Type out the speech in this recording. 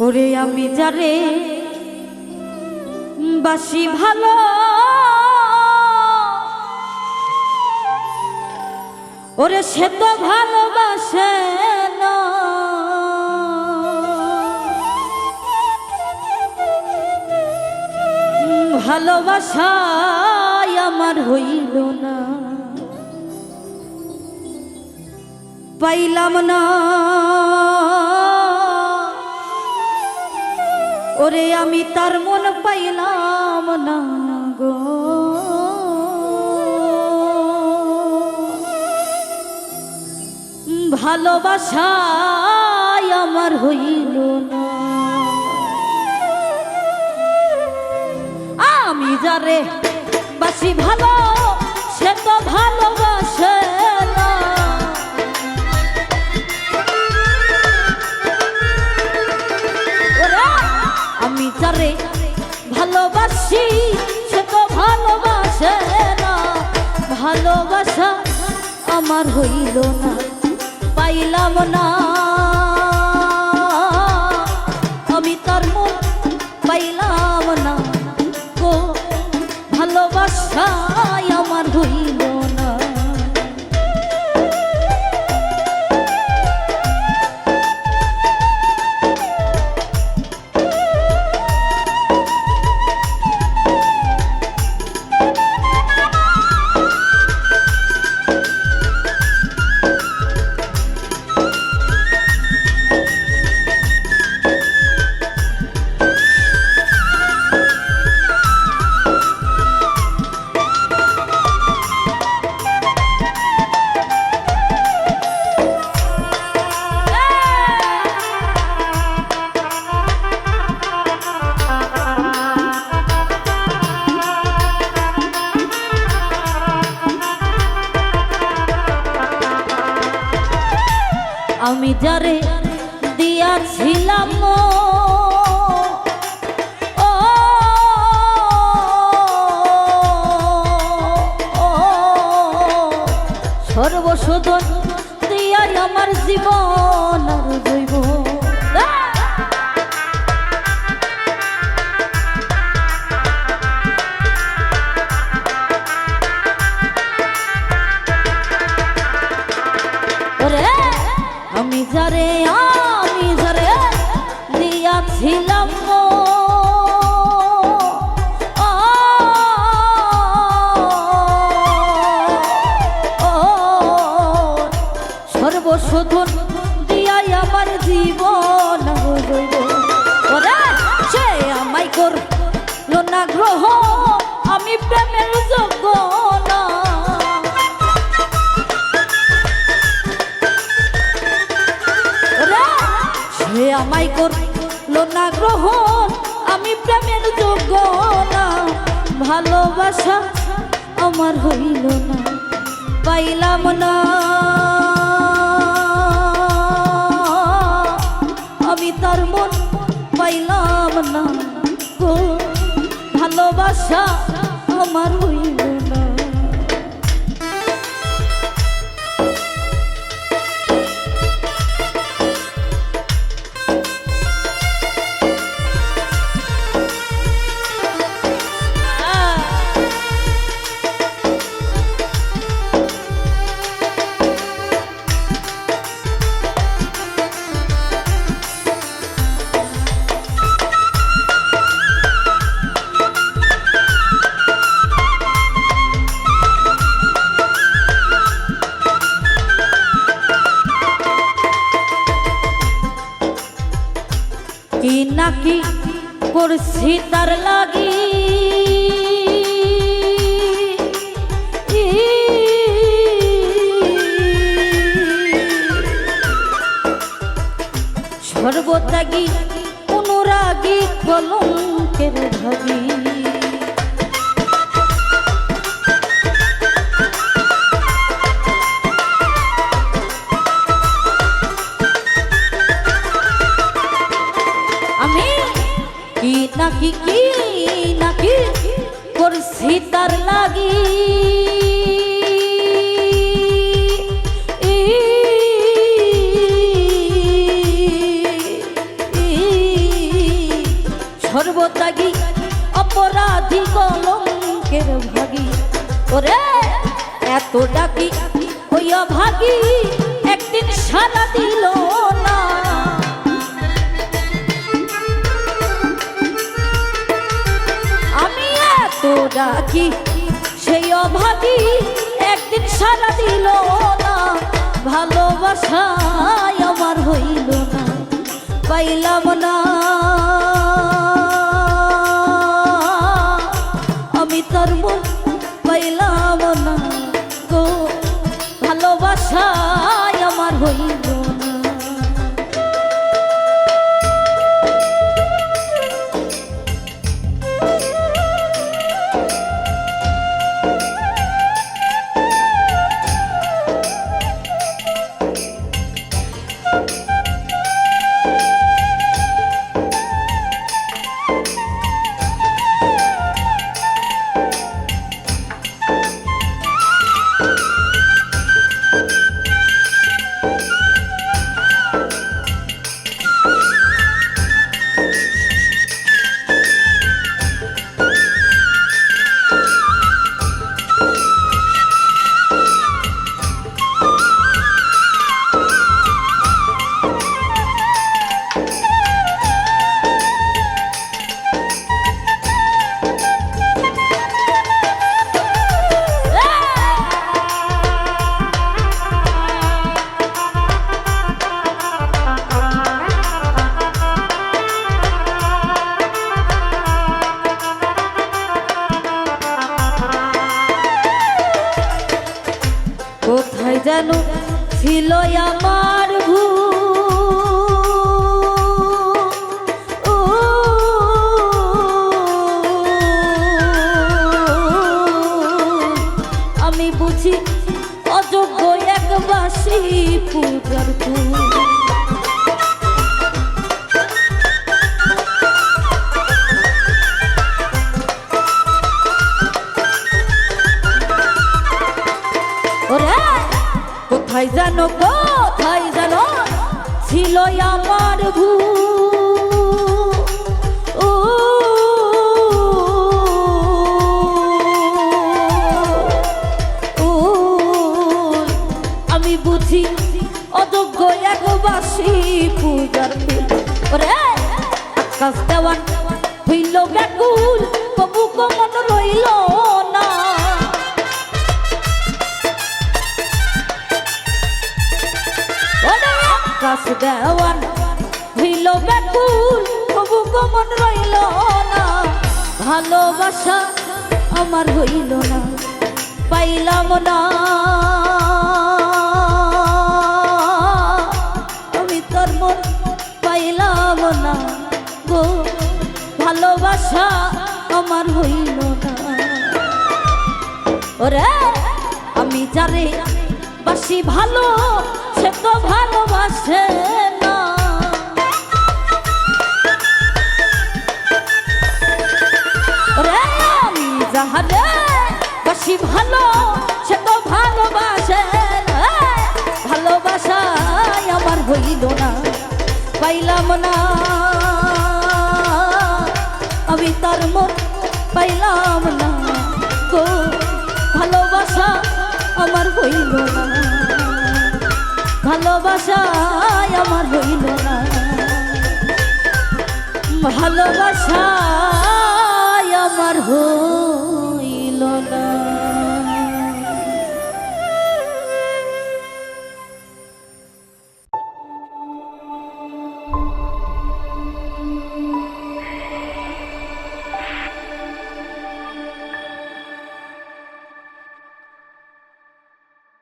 ওরে আমি যারে বাসি ভালো। ওরে সে তো ভালোবাসে না। ভালোবাসায় আমার হইল না। পাইলাম না। ওরে আমি তার মন পাইলাম না গো। ভালোবাসায় আমার হইল না। আমি যারে বাসি ভালো, সে তো ভালোবাসে। যারে ভালোবাসি, সে তো ভালোবাসে না। ভালোবাসা আমার হইল না, পাইলাম না। আমি তার মন আমি যারে দিয়াছিলাম সর্বশোধন দিয়াই আমার জীবন সর্বশোধন দিয়াই আমার জীবন রইল। ওরে, সে আমায় করল না গ্রহ, আমি প্রেমের যোগ্য না। সে আমায় করল না গ্রহণ আমি প্রেমের যোগ্য না। ভালোবাসা আমার হইল না, পাইলাম না। মন পাইলাম না গো। ভালোবাসা আমার হইল না। করছি তার লাগি। সর্বত্যাগী অনুরাগী কলঙ্কের ভাগী নাকি কি নাকি? করছি তার লাগি। ই ত্যাগী অপরাধী কলঙ্কের ভাগী। ওরে, এত ডাকি, ওই অভাগী একদিন সারা দিল না। ডাকি সেই অভাগী একদিন সারা দিল না। ভালোবাসায় আমার হইল না। পাইলাম না। আমি তার পাইলাম না গো। ভালোবাসায় যেন ছিল আমার আমি বুঝি অযোগ্য একবাসী পূজার কোথায় জানো কোথায় জানো? ছিল আমার ভূ আমি বুঝি অযোগ্য একবাসী পূজার ফুল আকাশ দেওয়ান হইল ব্যাকুল কবু কমন রইল আকাশ দেওয়ান হইল ব্যাকুল কবু কমন রইল না। ভালোবাসা আমার হইল না, পাইলাম না। আমি তোর মন পাইলাম না গো, ভালোবাসা আমার হইল না। ওরে, আমি যারে বাসি ভালো সে তো ভালোবাসে না। ওরে আমি যাহারে ভালো, সে তো ভালোবাসে ভালোবাসায় আমার হইল না না। আমি তার মন পাইলাম না গো, ভালোবাসা আমার হইল না। ভালোবাসায় আমার হইল না। ভালোবাসায় আমার হইল